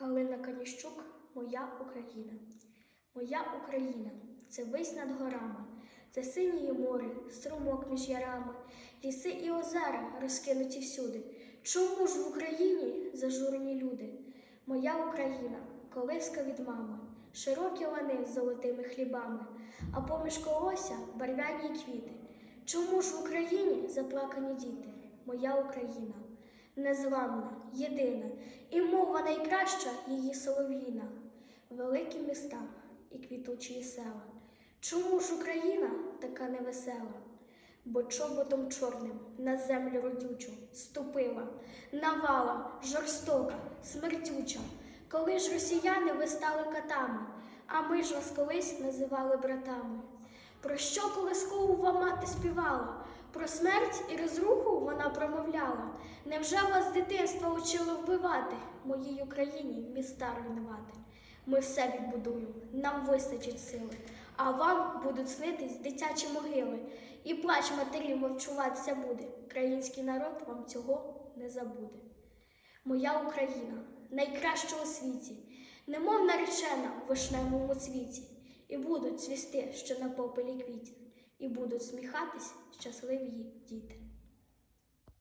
Галина Каніщук, моя Україна. Моя Україна це вись над горами, це синє море, струмок між ярами, ліси і озера розкинуті всюди. Чому ж в Україні зажурені люди? Моя Україна, колиска від мами, широкі лани з золотими хлібами, а поміж колося барвяні квіти. Чому ж в Україні заплакані діти? Моя Україна, незламна, єдина, і найкраща її солов'їна, великі міста і квітучі села. Чому ж Україна така невесела? Бо чоботом чорним на землю родючу ступила, навала, жорстока, смертюча. Коли ж росіяни ви стали катами, а ми ж вас колись називали братами. Про що колискову вам мати співала? Про смерть і розруху вона промовляла. Невже вас з дитинства учили вбивати, моїй Україні міста руйнувати? Ми все відбудуємо, нам вистачить сили, а вам будуть снитись дитячі могили, і плач матерів вовчуватися буде. Український народ вам цього не забуде. Моя Україна найкраща у світі, немов наречена в вишневому цвіті, і будуть цвісти ще на попелі квіті, і будуть сміхатись щасливі діти.